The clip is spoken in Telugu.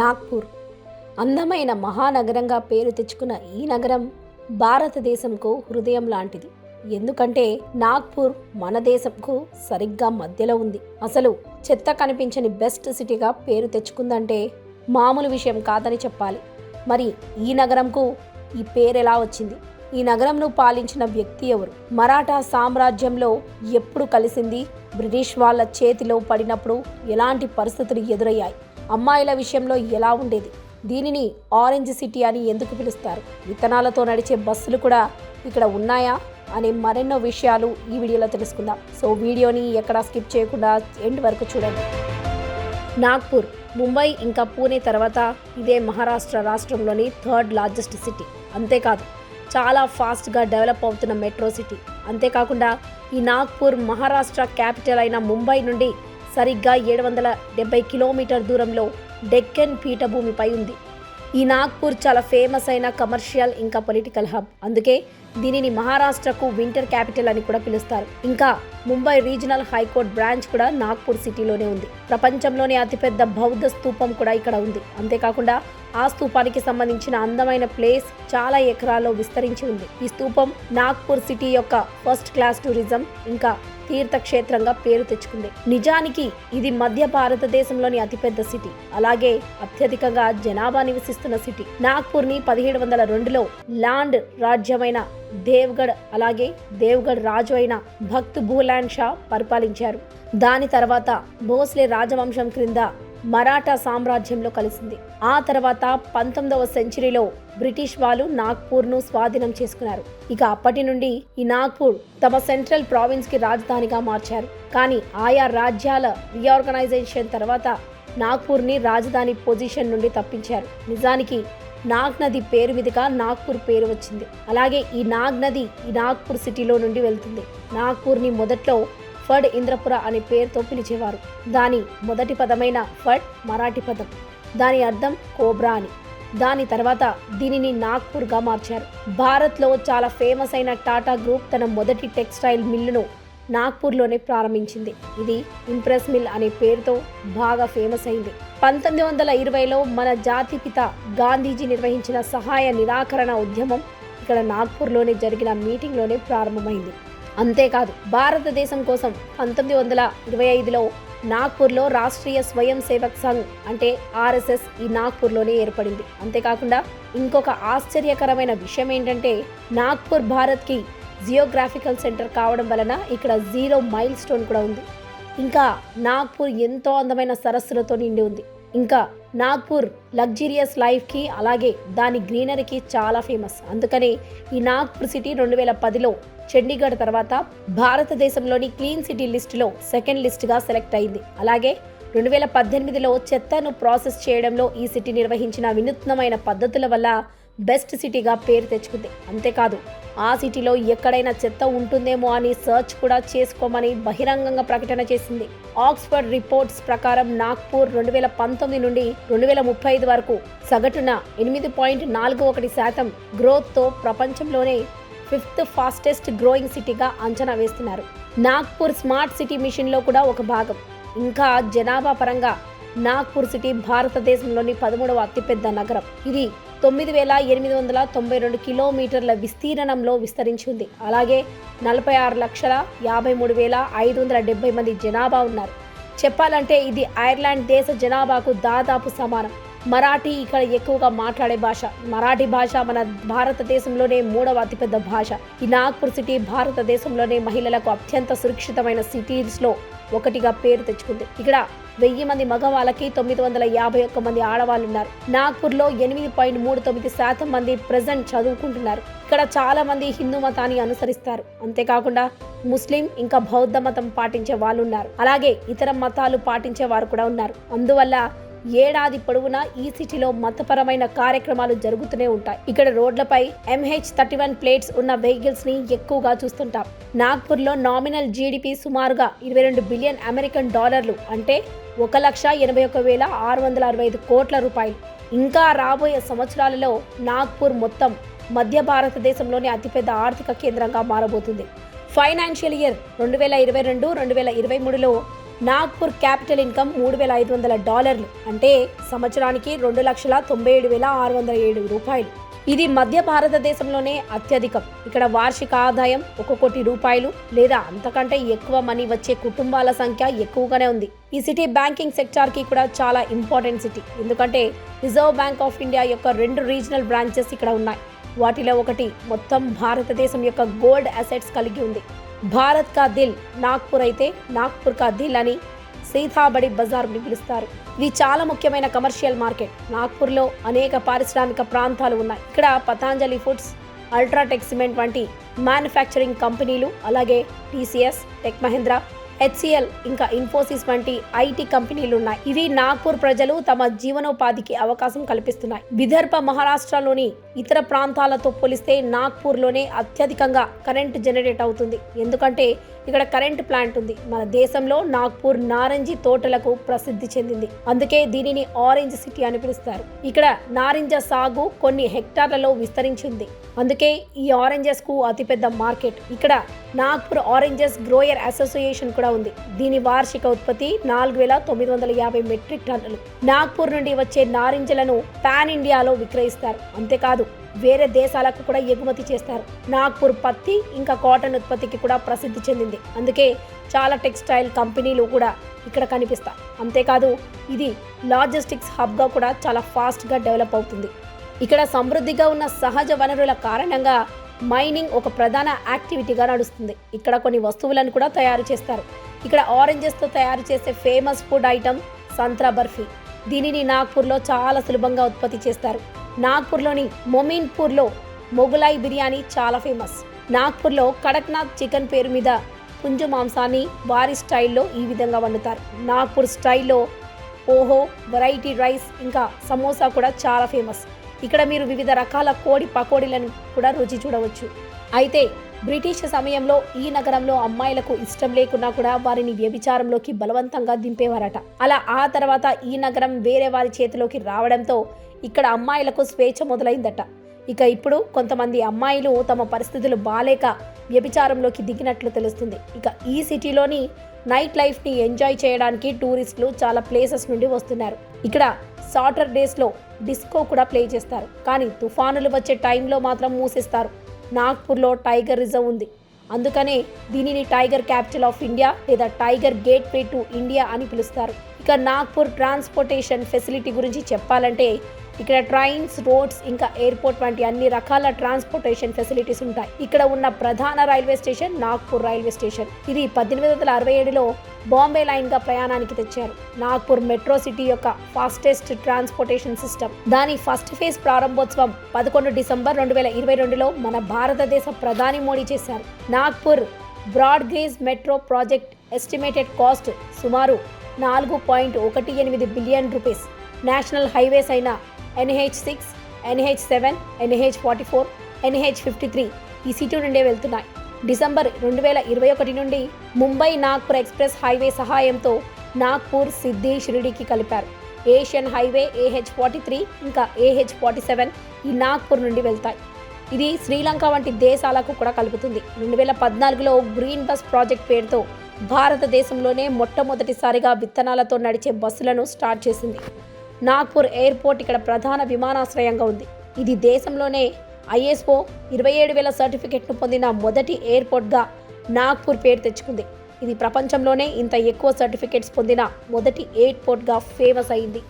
నాగ్పూర్. అందమైన మహానగరంగా పేరు తెచ్చుకున్న ఈ నగరం భారతదేశంకు హృదయం లాంటిది. ఎందుకంటే నాగ్పూర్ మన దేశంకు సరిగ్గా మధ్యలో ఉంది. అసలు చెత్త కనిపించని బెస్ట్ సిటీగా పేరు తెచ్చుకుందంటే మామూలు విషయం కాదని చెప్పాలి. మరి ఈ నగరంకు ఈ పేరు ఎలా వచ్చింది? ఈ నగరంను పాలించిన వ్యక్తి ఎవరు? మరాఠా సామ్రాజ్యంలో ఎప్పుడు కలిసింది? బ్రిటిష్ వాళ్ళ చేతిలో పడినప్పుడు ఎలాంటి పరిస్థితులు ఎదురయ్యాయి? అమ్మాయిల విషయంలో ఎలా ఉండేది? దీనిని ఆరెంజ్ సిటీ అని ఎందుకు పిలుస్తారు? విత్తనాలతో నడిచే బస్సులు కూడా ఇక్కడ ఉన్నాయా? అనే మరెన్నో విషయాలు ఈ వీడియోలో తెలుసుకుందాం. సో వీడియోని ఎక్కడా స్కిప్ చేయకుండా ఎండ్ వరకు చూడండి. నాగ్పూర్ ముంబై ఇంకా పూణే తర్వాత ఇదే మహారాష్ట్ర రాష్ట్రంలోని థర్డ్ లార్జెస్ట్ సిటీ. అంతేకాదు చాలా ఫాస్ట్గా డెవలప్ అవుతున్న మెట్రో సిటీ. అంతేకాకుండా ఈ నాగ్పూర్ మహారాష్ట్ర క్యాపిటల్ అయిన ముంబై నుండి సరిగ్గా ఏడు వందల డెబ్బై కిలోమీటర్ దూరంలో డెక్కన్ పీఠభూమిపై ఉంది. ఈ నాగ్పూర్ చాలా ఫేమస్ అయిన కమర్షియల్ ఇంకా పొలిటికల్ హబ్. అందుకే దీనిని మహారాష్ట్రకు వింటర్ క్యాపిటల్ అని కూడా పిలుస్తారు. ఇంకా ముంబై రీజనల్ హైకోర్టు బ్రాంచ్ కూడా నాగ్పూర్ సిటీలోనే ఉంది. ప్రపంచంలోనే అతిపెద్ద బౌద్ధ స్తూపం కూడా ఇక్కడ ఉంది. అంతేకాకుండా ఆ స్తూపానికి సంబంధించిన అందమైన ప్లేస్ చాలా ఎకరాల్లో విస్తరించి ఉంది. ఈ స్తూపం నాగ్పూర్ సిటీ యొక్క ఫస్ట్ క్లాస్ టూరిజం ఇంకా తీర్థక్షేత్రంగా పేరు తెచ్చుకుంది. నిజానికి ఇది మధ్య భారతదేశంలోని అతిపెద్ద సిటీ. అలాగే అత్యధికంగా జనాభా నివసిస్తున్న సిటీ. నాగ్పూర్ని పదిహేడు వందల రెండులో లాండ్ రాజ్యమైన దేవ్గఢ్ అలాగే దేవ్గఢ్ రాజు అయిన భక్త్ భూలాండ్ షా పరిపాలించారు. దాని తర్వాత భోస్లే రాజవంశం క్రింద మరాఠా సామ్రాజ్యంలో కలిసింది. ఆ తర్వాత పంతొమ్మిదవ సెంచరీలో బ్రిటిష్ వాళ్ళు నాగ్పూర్ను స్వాధీనం చేసుకున్నారు. ఇక అప్పటి నుండి ఈ నాగ్పూర్ తమ సెంట్రల్ ప్రావిన్స్కి రాజధానిగా మార్చారు. కానీ ఆయా రాజ్యాల రీఆర్గనైజేషన్ తర్వాత నాగ్పూర్ని రాజధాని పొజిషన్ నుండి తప్పించారు. నిజానికి నాగ్ నది పేరు మీదుగా నాగ్పూర్ పేరు వచ్చింది. అలాగే ఈ నాగ్ నది ఈ నాగ్పూర్ సిటీలో నుండి వెళ్తుంది. నాగ్పూర్ని మొదట్లో ఫడ్ ఇంద్రపుర అనే పేరుతో పిలిచేవారు. దాని మొదటి పదమైన ఫడ్ మరాఠీ పదం. దాని అర్థం కోబ్రా అని. దాని తర్వాత దీనిని నాగ్పూర్గా మార్చారు. భారత్లో చాలా ఫేమస్ అయిన టాటా గ్రూప్ తన మొదటి టెక్స్టైల్ మిల్లును నాగ్పూర్లోనే ప్రారంభించింది. ఇది ఇంప్రెస్ మిల్ అనే పేరుతో బాగా ఫేమస్ అయింది. పంతొమ్మిది వందల ఇరవైలో మన జాతిపిత గాంధీజీ నిర్వహించిన సహాయ నిరాకరణ ఉద్యమం ఇక్కడ నాగ్పూర్లోనే జరిగిన మీటింగ్లోనే ప్రారంభమైంది. అంతేకాదు భారతదేశం కోసం పంతొమ్మిది వందల ఇరవై ఐదులో నాగ్పూర్లో రాష్ట్రీయ స్వయం సేవక్ సంఘ్ అంటే ఆర్ఎస్ఎస్ ఈ నాగ్పూర్లోనే ఏర్పడింది. అంతేకాకుండా ఇంకొక ఆశ్చర్యకరమైన విషయం ఏంటంటే నాగ్పూర్ భారత్కి జియోగ్రాఫికల్ సెంటర్ కావడం వలన ఇక్కడ జీరో మైల్ స్టోన్ కూడా ఉంది. ఇంకా నాగ్పూర్ ఎంతో అందమైన సరస్సులతో నిండి ఉంది. ఇంకా నాగ్పూర్ లగ్జరియస్ లైఫ్కి అలాగే దాని గ్రీనరీకి చాలా ఫేమస్. అందుకనే ఈ నాగ్పూర్ సిటీ రెండు వేల పదిలో చండీగఢ్ తర్వాత భారతదేశంలోని క్లీన్ సిటీ లిస్టులో సెకండ్ లిస్టుగా సెలెక్ట్ అయింది. అలాగే రెండు వేల పద్దెనిమిదిలో చెత్తను ప్రాసెస్ చేయడంలో ఈ సిటీ నిర్వహించిన వినూత్నమైన పద్ధతుల వల్ల బెస్ట్ సిటీగా పేరు తెచ్చుకుంది. అంతేకాదు ఆ సిటీలో ఎక్కడైనా చెత్త ఉంటుందేమో అని సర్చ్ కూడా చేసుకోమని బహిరంగంగా ప్రకటన చేసింది. ఆక్స్ఫర్డ్ రిపోర్ట్స్ ప్రకారం నాగ్పూర్ రెండు వేల పంతొమ్మిది నుండి రెండు వేల ముప్పై ఐదు వరకు సగటున ఎనిమిది పాయింట్ నాలుగు ఒకటి శాతం గ్రోత్తో ప్రపంచంలోనే ఫిఫ్త్ ఫాస్టెస్ట్ గ్రోయింగ్ సిటీగా అంచనా వేస్తున్నారు. నాగ్పూర్ స్మార్ట్ సిటీ మిషన్లో కూడా ఒక భాగం. ఇంకా జనాభా పరంగా నాగ్పూర్ సిటీ భారతదేశంలోని పదమూడవ అతిపెద్ద నగరం. ఇది తొమ్మిది వేల ఎనిమిది వందల తొంభై రెండు కిలోమీటర్ల విస్తీర్ణంలో విస్తరించి ఉంది. అలాగే నలభై ఆరు లక్షల యాభై మూడు వేల ఐదు వందల డెబ్బై మంది జనాభా ఉన్నారు. చెప్పాలంటే ఇది ఐర్లాండ్ దేశ జనాభాకు దాదాపు సమానం. మరాఠీ ఇక్కడ ఎక్కువగా మాట్లాడే భాష. మరాఠీ భాష మన భారతదేశంలోనే మూడవ అతిపెద్ద భాష. ఈ నాగ్పూర్ సిటీ భారతదేశంలోనే మహిళలకు అత్యంత సురక్షితమైన సిటీస్లో ఒకటిగా పేరు తెచ్చుకుంది. ఇక్కడ వెయ్యి మంది మగవాళ్ళకి తొమ్మిది వందల యాభై ఒక్క మంది ఆడవాళ్ళు ఉన్నారు. నాగ్పూర్లో ఎనిమిది పాయింట్ మూడు తొమ్మిది శాతం మంది ప్రజెంట్ చదువుకుంటున్నారు. ఇక్కడ చాలా మంది హిందూ మతాన్ని అనుసరిస్తారు. అంతేకాకుండా ముస్లిం ఇంకా బౌద్ధ మతం పాటించే వాళ్ళు ఉన్నారు. అలాగే ఇతర మతాలు పాటించే వారు కూడా ఉన్నారు. అందువల్ల ఏడాది పొడవునా ఈ సిటీలో మతపరమైన కార్యక్రమాలు జరుగుతూనే ఉంటాయి. ఇక్కడ రోడ్లపై ఎంహెచ్ థర్టీ వన్ ప్లేట్స్ ఉన్న వెహికల్స్ని ఎక్కువగా చూస్తుంటాం. నాగ్పూర్లో నామినల్ జీడిపి సుమారుగా ఇరవై రెండు బిలియన్ అమెరికన్ డాలర్లు అంటే ఒక లక్ష ఎనభై ఒక వేల ఆరు వందల అరవై ఐదు కోట్ల రూపాయలు. ఇంకా రాబోయే సంవత్సరాలలో నాగ్పూర్ మొత్తం మధ్య భారతదేశంలోని అతిపెద్ద ఆర్థిక కేంద్రంగా మారబోతుంది. ఫైనాన్షియల్ ఇయర్ రెండు వేల ఇరవై రెండు రెండు వేల ఇరవై మూడులో నాగ్పూర్ క్యాపిటల్ ఇన్కమ్ మూడు వేల ఐదు వందల డాలర్లు అంటే సంవత్సరానికి రెండు లక్షల తొంభై ఏడు వేల ఆరు వందల ఏడు రూపాయలు. ఇది మధ్య భారతదేశంలోనే అత్యధికం. ఇక్కడ వార్షిక ఆదాయం ఒక కోటి రూపాయలు లేదా అంతకంటే ఎక్కువ మనీ వచ్చే కుటుంబాల సంఖ్య ఎక్కువగానే ఉంది. ఈ సిటీ బ్యాంకింగ్ సెక్టార్కి కూడా చాలా ఇంపార్టెంట్ సిటీ. ఎందుకంటే రిజర్వ్ బ్యాంక్ ఆఫ్ ఇండియా యొక్క రెండు రీజనల్ బ్రాంచెస్ ఇక్కడ ఉన్నాయి. వాటిలో ఒకటి మొత్తం భారతదేశం యొక్క గోల్డ్ అసెట్స్ కలిగి ఉంది. భారత్ కా దిల్ నాగ్పూర్ అయితే నాగ్పూర్ కా దిల్ అని సీతాబడి బజార్ని పిలుస్తారు. ఇది చాలా ముఖ్యమైన కమర్షియల్ మార్కెట్. నాగ్పూర్లో అనేక పారిశ్రామిక ప్రాంతాలు ఉన్నాయి. ఇక్కడ పతాంజలి ఫుడ్స్ అల్ట్రాటెక్ సిమెంట్ వంటి మ్యానుఫ్యాక్చరింగ్ కంపెనీలు అలాగే టీసీఎస్ టెక్ మహేంద్ర హెచ్సిఎల్ ఇంకా ఇన్ఫోసిస్ వంటి ఐటీ కంపెనీలు ఉన్నాయి ఇవి నాగ్పూర్ ప్రజలు తమ జీవనోపాధికి అవకాశం కల్పిస్తున్నాయి. విదర్భ మహారాష్ట్రలోని ఇతర ప్రాంతాలతో పోలిస్తే నాగ్పూర్లోనే అత్యధికంగా కరెంట్ జనరేట్ అవుతుంది. ఎందుకంటే ఇక్కడ కరెంట్ ప్లాంట్ ఉంది. మన దేశంలో నాగ్పూర్ నారంజీ తోటలకు ప్రసిద్ధి చెందింది. అందుకే దీనిని ఆరెంజ్ సిటీ అని పిలుస్తారు. ఇక్కడ నారింజ సాగు కొన్ని హెక్టార్లలో విస్తరించింది. అందుకే ఈ ఆరెంజెస్కు అతిపెద్ద మార్కెట్. ఇక్కడ నాగ్పూర్ ఆరెంజెస్ గ్రోయర్ అసోసియేషన్ కూడా ఉంది. దీని వార్షిక ఉత్పత్తి నాలుగు వేల తొమ్మిది వందల యాభై మెట్రిక్ టన్నులు. నాగ్పూర్ నుండి వచ్చే నారింజలను పాన్ ఇండియాలో విక్రయిస్తారు. అంతేకాదు వేరే దేశాలకు కూడా ఎగుమతి చేస్తారు. నాగ్పూర్ పత్తి ఇంకా కాటన్ ఉత్పత్తికి కూడా ప్రసిద్ధి చెందింది. అందుకే చాలా టెక్స్టైల్ కంపెనీలు కూడా ఇక్కడ కనిపిస్తాయి. అంతేకాదు ఇది లాజిస్టిక్స్ హబ్గా కూడా చాలా ఫాస్ట్గా డెవలప్ అవుతుంది. ఇక్కడ సమృద్ధిగా ఉన్న సహజ వనరుల కారణంగా మైనింగ్ ఒక ప్రధాన యాక్టివిటీగా నడుస్తుంది. ఇక్కడ కొన్ని వస్తువులను కూడా తయారు చేస్తారు. ఇక్కడ ఆరెంజెస్తో తయారు చేసే famous food item santra barfi. దీనిని నాగ్పూర్లో చాలా సులభంగా ఉత్పత్తి చేస్తారు. నాగ్పూర్లోని మొమీన్పూర్లో మొగులాయి బిర్యానీ చాలా ఫేమస్ నాగ్పూర్లో కడక్నాథ్ చికెన్ పేరు మీద పుంజు మాంసాన్ని వారి స్టైల్లో ఈ విధంగా వండుతారు. నాగ్పూర్ స్టైల్లో ఓహో వెరైటీ రైస్ ఇంకా సమోసా కూడా చాలా ఫేమస్ ఇక్కడ మీరు వివిధ రకాల కోడి పకోడీలను కూడా రుచి చూడవచ్చు. అయితే బ్రిటిష్ సమయంలో ఈ నగరంలో అమ్మాయిలకు ఇష్టం లేకున్నా కూడా వారిని వ్యభిచారంలోకి బలవంతంగా దింపేవారట. అలా ఆ తర్వాత ఈ నగరం వేరే వారి చేతిలోకి రావడంతో ఇక్కడ అమ్మాయిలకు స్వేచ్ఛ మొదలైందట. ఇక ఇప్పుడు కొంతమంది అమ్మాయిలు తమ పరిస్థితులు బాలేక వ్యభిచారంలోకి దిగినట్లు తెలుస్తుంది. ఇక ఈ సిటీలోని నైట్ లైఫ్ని ఎంజాయ్ చేయడానికి టూరిస్టులు చాలా ప్లేసెస్ నుండి వస్తున్నారు. ఇక్కడ సాటర్డేస్లో డిస్కో కూడా ప్లే చేస్తారు. కానీ తుఫానులు వచ్చే టైంలో మాత్రం మూసేస్తారు. నాగ్పూర్లో టైగర్ రిజర్వ్ ఉంది. అందుకనే దీనిని టైగర్ క్యాపిటల్ ఆఫ్ ఇండియా లేదా tiger gateway to India అని పిలుస్తారు. ఇక నాగ్పూర్ ట్రాన్స్పోర్టేషన్ ఫెసిలిటీ గురించి చెప్పాలంటే ఇక్కడ ట్రైన్స్ రోడ్స్ ఇంకా ఎయిర్పోర్ట్ వంటి అన్ని రకాల ట్రాన్స్పోర్టేషన్ ఫెసిలిటీస్ ఉంటాయి. ఇక్కడ ఉన్న ప్రధాన railway station Nagpur railway station. ఇది పద్దెనిమిది వందల అరవై ఏడులో బాంబే లైన్గా ప్రయాణానికి తెచ్చారు. నాగ్పూర్ మెట్రో సిటీ యొక్క ఫాస్టెస్ట్ ట్రాన్స్పోర్టేషన్ సిస్టమ్. దాని ఫస్ట్ ఫేజ్ ప్రారంభోత్సవం పదకొండు డిసెంబర్ రెండు వేల ఇరవై రెండులో మన భారతదేశ ప్రధాని మోడీ చేశారు. Nagpur broad gauge metro project estimated cost సుమారు నాలుగు పాయింట్ ఒకటి ఎనిమిది బిలియన్ రూపీస్. నేషనల్ హైవేస్ అయిన NH six NH seven NH forty four NH fifty three ఈ సిటీ నుండే వెళ్తున్నాయి. డిసెంబర్ రెండు వేల ఇరవై ఒకటి నుండి ముంబై నాగ్పూర్ ఎక్స్ప్రెస్ హైవే సహాయంతో నాగ్పూర్ సిద్ధి షిరిడికి కలిపారు. Asian highway AH forty three ఇంకా ఏహెచ్ ఫార్టీ సెవెన్ ఈ నాగ్పూర్ నుండి వెళ్తాయి. ఇది శ్రీలంక వంటి దేశాలకు కూడా కలుపుతుంది. రెండు వేల పద్నాలుగులో గ్రీన్ బస్ ప్రాజెక్ట్ పేరుతో భారతదేశంలోనే మొట్టమొదటిసారిగా విత్తనాలతో నడిచే బస్సులను స్టార్ట్ చేసింది. నాగ్పూర్ ఎయిర్పోర్ట్ ఇక్కడ ప్రధాన విమానాశ్రయంగా ఉంది. ఇది దేశంలోనే ఐఎస్ఓ ఇరవై ఏడు వేల సర్టిఫికెట్ను పొందిన మొదటి ఎయిర్పోర్ట్గా నాగ్పూర్ పేరు తెచ్చుకుంది. ఇది ప్రపంచంలోనే ఇంత ఎక్కువ సర్టిఫికెట్స్ పొందిన మొదటి ఎయిర్పోర్ట్గా ఫేమస్ అయింది.